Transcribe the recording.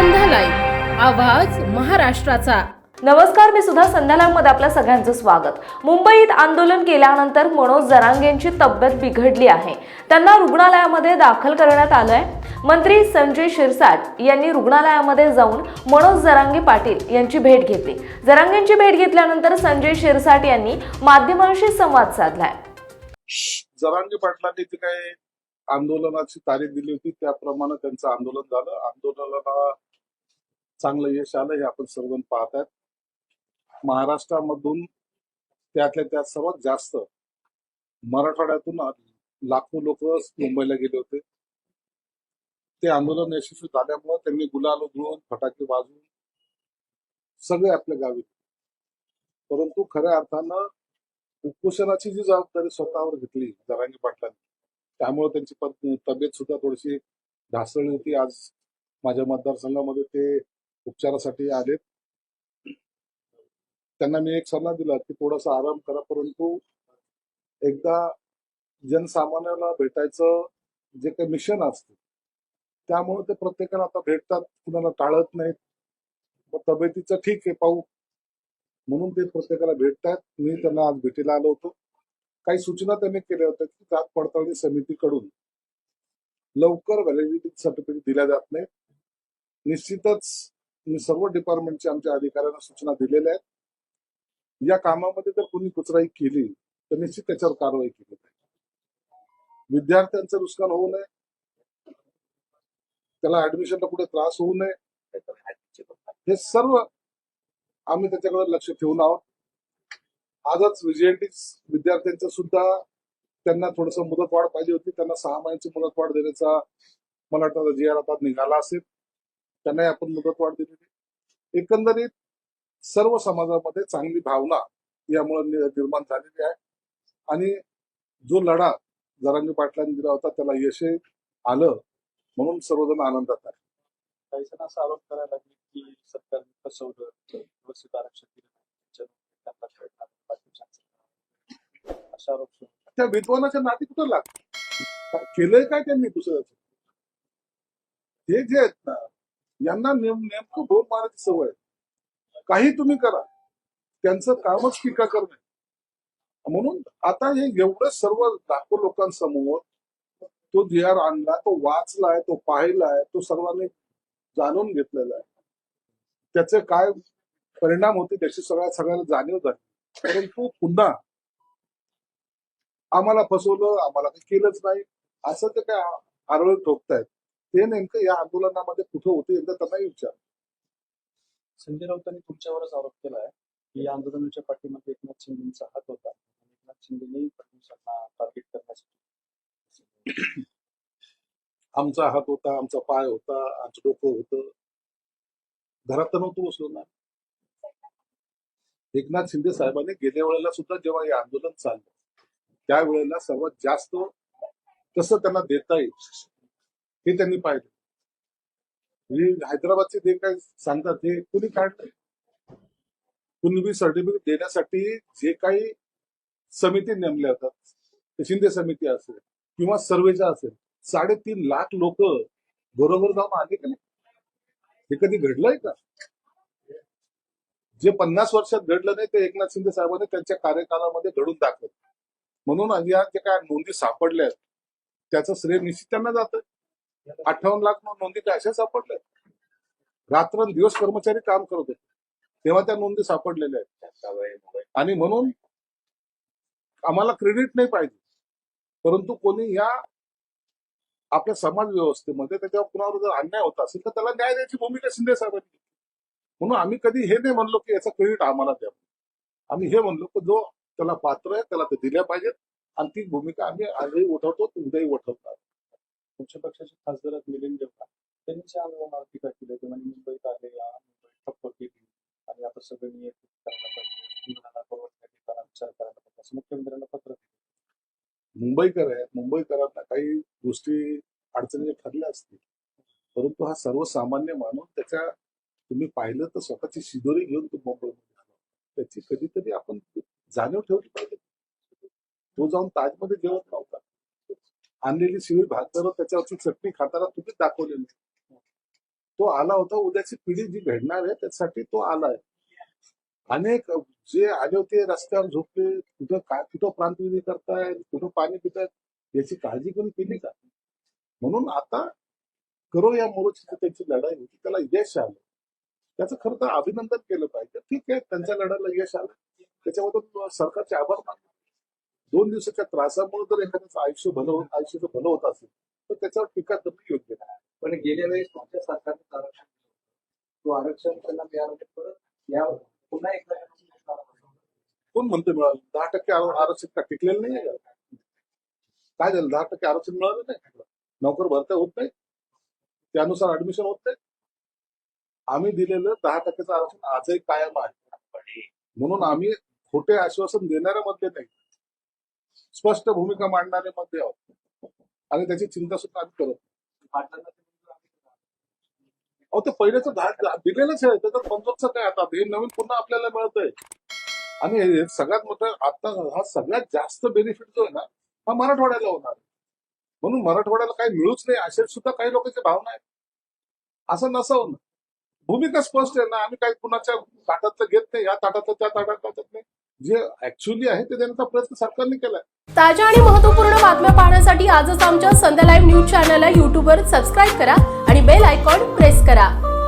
संध्या live आवाज महाराष्ट्राचा. नमस्कार मी सुद्धा संध्यालामध्ये आपल्या सगळ्यांचं स्वागत. मुंबईत आंदोलन केल्यानंतर मनोज जरांगेंची तब्येत बिघडली आहे. त्यांना रुग्णालयामध्ये दाखल करण्यात आलंय. मंत्री संजय शिरसाट यांनी रुग्णालयामध्ये जाऊन मनोज जरांगे पाटील यांची भेट घेतली. जरांगेंची भेट घेतल्यानंतर संजय शिरसाट यांनी माध्यमांशी संवाद साधलाय. जरांगे पाटलांनी जी काही आंदोलनाची तारीख दिली होती त्याप्रमाणे त्यांचं आंदोलन झालं. आंदोलनाला चांगलं यश आलं हे आपण सर्वजण पाहत आहेत महाराष्ट्रामधून त्यातल्या त्यात सर्वात जास्त मराठवाड्यातून लाखो लोक मुंबईला गेले होते. ते आंदोलन यशस्वी झाल्यामुळे त्यांनी गुलाल उधळून फटाके वाजवून सगळे आपल्या गावी. परंतु खऱ्या अर्थानं उपोषणाची जी जबाबदारी स्वतःवर घेतली जरांगी पाटलांनी त्यामुळे त्यांची तब्येत सुद्धा थोडीशी ढासळली होती. आज माझ्या मतदारसंघामध्ये ते उपचारासाठी आलेत. त्यांना मी एक सल्ला दिला की थोडासा आराम करा परंतु एकदा जनसामान्याला भेटायचं जे काही मिशन असते त्यामुळे ते प्रत्येकाला आता भेटतात कुणाला टाळत नाहीत. मग तब्येतीचं ठीक आहे पाहू. म्हणून ते प्रत्येकाला भेटतात. मी त्यांना आज भेटीला आलो होतो. काही सूचना त्यांनी केल्या होत्या की जात पडताळणी समितीकडून लवकर व्हॅलिडिटी सर्टिफिकेट दिल्या जात नाही निश्चितच मी सर्व डिपार्टमेंटचे आमच्या अधिकाऱ्यांना सूचना दिलेल्या आहेत. या कामामध्ये जर कोणी कुचराई केली तर निश्चित त्याच्यावर कारवाई केली पाहिजे विद्यार्थ्यांचं नुकसान होऊ नये. त्याला ऍडमिशनला कुठे त्रास होऊ नये. हे सर्व आम्ही त्याच्याकडे लक्ष ठेवून आहोत. आजच व्हीजीएलटी विद्यार्थ्यांचं सुद्धा त्यांना थोडस मुदतवाढ पाहिजे होती. त्यांना सहा महिन्याची मुदतवाढ देण्याचा मला वाटतं जी आर आता निघाला असेल. त्यांनाही आपण मुदतवाढ दिलेली एकंदरीत सर्व समाजामध्ये चांगली भावना यामुळे निर्माण झालेली आहे. आणि जो लढा जरांगी पाटलांनी दिला होता त्याला यशही आलं म्हणून सर्वजण आनंदात आहे काही जण असा आरोप करायला लागले की सरकारने फसवलं व्यवस्थित आरक्षण दिलं. असा आरोप. त्या विद्वानाच्या नाती कुठं लागत केलंय काय त्यांनी दुसऱ्याचं? हे जे आहेत ना यांना नेम नेमकं भोग मारायची सवय आहे. काही तुम्ही करा. त्यांचं कामच टीका करणे म्हणून आता हे एवढं सर्व लाखो लोकांसमोर तो जी आणला तो वाचलाय तो पाहिलाय तो सर्वांनी जाणून घेतलेला आहे. त्याचे काय परिणाम होते त्याची सगळ्या सगळ्यांना जाणीव झाली. परंतु पुन्हा आम्हाला फसवलं आम्हाला काही केलंच नाही. असं ते काय आरोळ ठोकतायत. ते नेमकं या आंदोलनामध्ये कुठं होते एकदा त्यांनाही विचार. संजय राऊतांनी तुमच्यावरच आरोप केला आहे की या आंदोलनाच्या पाठीमागे एकनाथ शिंदेचा हात होता. एकनाथ शिंदेने फडणवीसांना टार्गेट करण्यासाठी आमचा हात होता आमचा पाय होता आमचं डोकं होतं. घरात तर नव्हतं बसलो ना. एकनाथ शिंदे साहेबांनी गेल्या वेळेला सुद्धा जेव्हा हे आंदोलन चाललं त्यावेळेला सर्वात जास्त कसं त्यांना देता येईल? हे त्यांनी पाहिलं. हे हैदराबादचे जे काही सांगतात ते कुणी काढलं? कुणबी सर्टिफिकेट देण्यासाठी जे काही समिती नेमल्या होतात ते शिंदे समिती असेल किंवा सर्वेच्या असेल साडेतीन लाख लोक बरोबर जाऊन आले का नाही? हे कधी घडलंय का? जे पन्नास वर्षात घडलं नाही ते एकनाथ शिंदे साहेबांनी त्यांच्या कार्यकालामध्ये घडून दाखवलं. म्हणून या जे काय नोंदी सापडल्या आहेत त्याचं श्रेय निश्चित त्यांना जातं. अठ्ठावन्न लाख नोंदी काय अशा सापडल्या रात्रंदिवस कर्मचारी काम करत होते तेव्हा त्या नोंदी सापडलेल्या आहेत. आणि म्हणून आम्हाला क्रेडिट नाही पाहिजे. परंतु कोणी या आपल्या समाज व्यवस्थेमध्ये त्याच्यावर कुणावर जर अन्याय होत असेल तर त्याला न्याय द्यायची भूमिका शिंदे साहेबांनी म्हणून आम्ही कधी हे नाही म्हणलो की याचा क्रेडिट आम्हाला द्या. आम्ही हे म्हणलो की जो त्याला पात्र आहे त्याला ते दिल्या पाहिजेत. आणि ती भूमिका आम्ही आजही उठवतो उद्याही उठवतात तुमच्या पक्षाचे खासदार मिलिंद देवका त्यांनी या टीका केली होती. म्हणजे मुंबईत आले या ठप्प केली. आणि आता सगळं एक करायला पाहिजे. विचार करायला पाहिजे. असं मुख्यमंत्र्यांना पत्र दिले. मुंबईकर आहेत मुंबईकरांना काही गोष्टी अडचणी ठरल्या असतील. परंतु हा सर्वसामान्य माणूस त्याच्या तुम्ही पाहिलं तर स्वतःची शिदोरी घेऊन तो मुंबईमध्ये त्याची कधीतरी आपण जाणीव ठेवली पाहिजे. तो जाऊन ताजमध्ये जेवत नव्हता. आणलेली शिळी भाकर त्याच्यावरची चटणी खाताना तुम्हीच दाखवलेली तो आला होता उद्याची पिढी जी घडणार आहे त्यासाठी तो आलाय. अनेक जे आले होते रस्त्यावर झोपले कुठं काय कुठं प्रांतविधी करतायत कुठं पाणी पितायत याची काळजी कोणी केली का? म्हणून आता करो या मोर्चाची त्याची लढाई होती त्याला यश आलं. त्याचं खरं तर अभिनंदन केलं पाहिजे. ठीक आहे त्यांच्या लढ्याला यश आलं. त्याच्याबद्दल सरकारचे आभार मानले दोन दिवसाच्या त्रासामुळे जर एखाद्याचं आयुष्य भलं होत आयुष्याचं भलं होत असेल तर त्याच्यावर टीका करणं योग्य नाही. पण गेल्या वेळेस तुमच्या सरकारने आरक्षण. तो आरक्षण त्यांना मिळालं. परत या पुन्हा एकदा कोण म्हणते मिळालं दहा टक्के आर- आरक्षण का टिकलेलं नाही? काय झालं? दहा टक्के आरक्षण मिळालं नाही? नोकर भरत्या होत नाही. त्यानुसार ऍडमिशन होत नाही. आम्ही दिलेलं दहा टक्क्याचं आरक्षण आजही कायम आहे. म्हणून आम्ही खोटे आश्वासन देणाऱ्या मध्ये नाही. स्पष्ट भूमिका मांडणारे मध्ये आहोत आणि त्याची चिंता सुद्धा आम्ही करत ते अहो ते पहिल्याचं दिलेलंच आहे त्याच्यात मंजूरचं काय आता? हे नवीन पुन्हा आपल्याला मिळतंय. आणि सगळ्यात मोठं आता हा सगळ्यात जास्त बेनिफिट जो आहे ना हा मराठवाड्याला होणार. म्हणून मराठवाड्याला काही मिळूच नाही असे सुद्धा काही लोकांची भावना आहे. असं नसावं ना. भूमिका स्पष्ट आहे ना आम्ही काही कुणाच्या ताटातलं घेत नाही या ताटातलं त्या ताटात जे ऍक्च्युअली आहे ते देण्याचा प्रयत्न सरकारने केलाय. ताज्या आणि महत्त्वपूर्ण बातम्या पाहण्यासाठी आजच आमच्या संध्या लाईव्ह न्यूज चॅनलला युट्यूबवर सबस्क्राईब करा आणि बेल आयकॉन प्रेस करा.